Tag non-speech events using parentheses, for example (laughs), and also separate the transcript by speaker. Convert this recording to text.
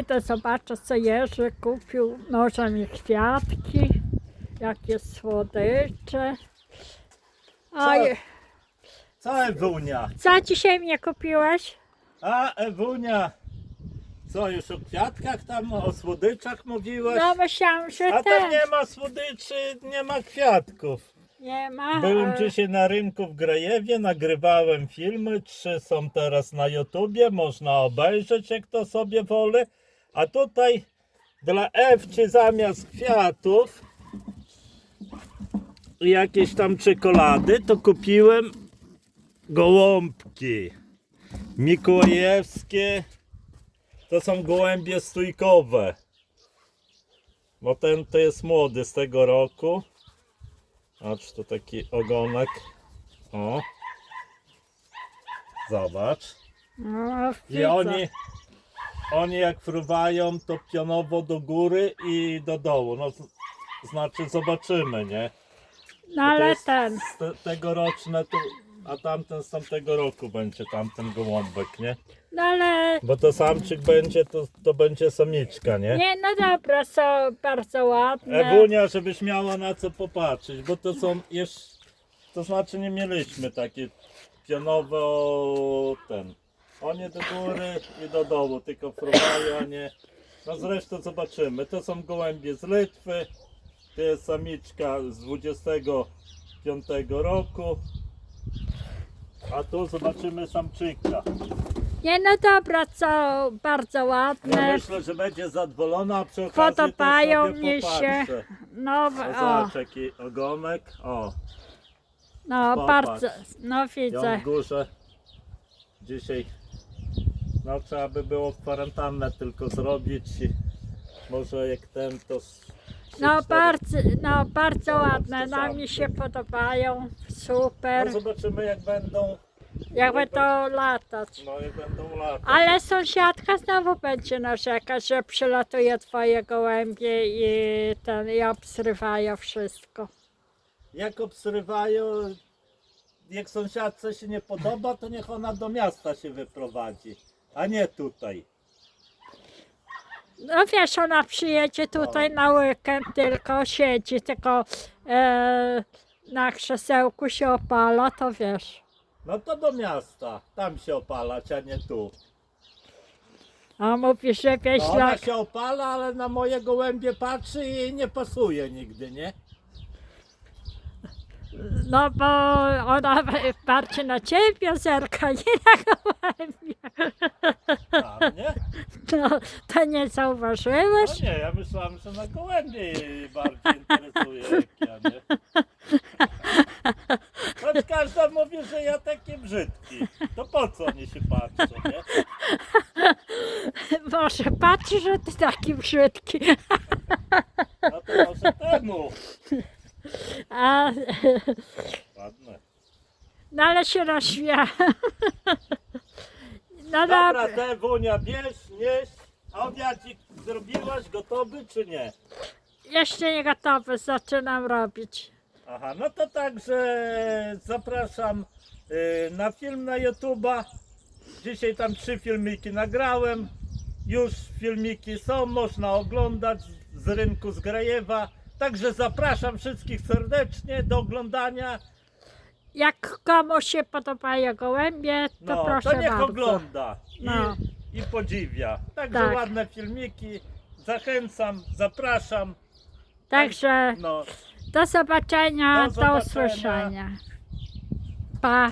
Speaker 1: Idę zobaczę, co Jerzy kupił. Może mi kwiatki, jakie słodycze. Oj,
Speaker 2: Co Ewunia?
Speaker 1: co dzisiaj mnie kupiłeś?
Speaker 2: A Ewunia, co już o kwiatkach tam, o słodyczach mówiłaś?
Speaker 1: No myślałam, że
Speaker 2: A tam
Speaker 1: ten
Speaker 2: nie ma słodyczy, nie ma kwiatków.
Speaker 1: nie ma.
Speaker 2: Byłem
Speaker 1: e,
Speaker 2: dzisiaj na rynku w Grajewie, nagrywałem filmy, trzy są teraz na YouTubie, można obejrzeć jak to sobie woli. A tutaj dla Ewci zamiast kwiatów i jakieś tam czekolady, to kupiłem gołąbki mikołajewskie. To są gołębie stójkowe. Bo ten to jest młody z tego roku. Patrz, to taki ogonek. O. Zobacz.
Speaker 1: No,
Speaker 2: I oni, oni jak fruwają, to pionowo do góry i do dołu. No, z- znaczy zobaczymy, nie?
Speaker 1: No
Speaker 2: Bo to
Speaker 1: ale
Speaker 2: jest
Speaker 1: ten.
Speaker 2: z te, tegoroczne, tu, a tamten z tamtego roku będzie tamten gołąbek, nie?
Speaker 1: No ale.
Speaker 2: Bo to samczyk będzie, to, to będzie samiczka, nie?
Speaker 1: Nie, no dobra, są bardzo ładne.
Speaker 2: Ewunia, żebyś miała na co popatrzeć, bo to są jeszcze, to znaczy nie mieliśmy takie pionowe o, ten, oni do góry i do dołu, tylko fruwają, a nie, no zresztą zobaczymy, to są gołębie z Litwy, to jest samiczka z 25 roku, a tu zobaczymy samczyka.
Speaker 1: Nie, no dobra, są bardzo
Speaker 2: Ja
Speaker 1: ładne.
Speaker 2: myślę, że będzie zadowolona, a przy okazji
Speaker 1: Podobają
Speaker 2: to sobie
Speaker 1: mi się.
Speaker 2: popatrzę.
Speaker 1: No,
Speaker 2: O,
Speaker 1: o,
Speaker 2: zobacz jaki ogonek, o.
Speaker 1: no
Speaker 2: popatrz.
Speaker 1: bardzo. No
Speaker 2: Ją
Speaker 1: widzę.
Speaker 2: w górze. Dzisiaj no trzeba by było kwarantannę tylko zrobić. Może jak ten to z trzy,
Speaker 1: No
Speaker 2: cztery-
Speaker 1: bardzo, no bardzo ładne, no mi się podobają, super.
Speaker 2: No zobaczymy jak będą.
Speaker 1: Jakby to latać.
Speaker 2: No jak będą lata.
Speaker 1: Ale sąsiadka znowu będzie narzekać, że przylatuje twoje gołębie i ten i obsrywają wszystko.
Speaker 2: Jak obsrywają, jak sąsiadce się nie podoba, to niech ona do miasta się wyprowadzi, a nie tutaj.
Speaker 1: No wiesz, ona przyjedzie tutaj na weekend, tylko siedzi, tylko e, na krzesełku się opala, to wiesz.
Speaker 2: No to do miasta, tam się opalać, a nie tu.
Speaker 1: A mówisz, że
Speaker 2: No ona
Speaker 1: wieślak,
Speaker 2: się opala, ale na moje gołębie patrzy i jej nie pasuje nigdy, nie?
Speaker 1: No bo ona patrzy na ciebie, zerka, nie na gołębie.
Speaker 2: Tam, nie?
Speaker 1: No, to nie
Speaker 2: No
Speaker 1: zauważyłeś?
Speaker 2: nie, ja myślałem, że na gołębie jej bardziej interesuje jak ja, nie? Choć każda mówi, że ja taki brzydki. To po co oni się patrzą, nie?
Speaker 1: Może patrzy, że ty taki brzydki.
Speaker 2: No to może temu.
Speaker 1: A,
Speaker 2: Ładne. (laughs)
Speaker 1: no ale się rozśmia. (laughs) No
Speaker 2: Dobra,
Speaker 1: dobra.
Speaker 2: te Wunia, bierz, nieś. A obiadzik zrobiłaś gotowy czy nie?
Speaker 1: Jeszcze nie gotowy, zaczynam robić.
Speaker 2: Aha, no to także zapraszam y, na film na YouTube'a. Dzisiaj tam trzy filmiki nagrałem. Już filmiki są, można oglądać z rynku z Grajewa. Także zapraszam wszystkich serdecznie do oglądania.
Speaker 1: Jak komuś się podobają gołębie, to
Speaker 2: No,
Speaker 1: proszę
Speaker 2: to niech
Speaker 1: bardzo.
Speaker 2: ogląda i,
Speaker 1: No.
Speaker 2: i podziwia. Także
Speaker 1: Tak.
Speaker 2: ładne filmiki. Zachęcam, zapraszam.
Speaker 1: Także
Speaker 2: No.
Speaker 1: do zobaczenia,
Speaker 2: Do
Speaker 1: do
Speaker 2: zobaczenia.
Speaker 1: usłyszenia. Pa.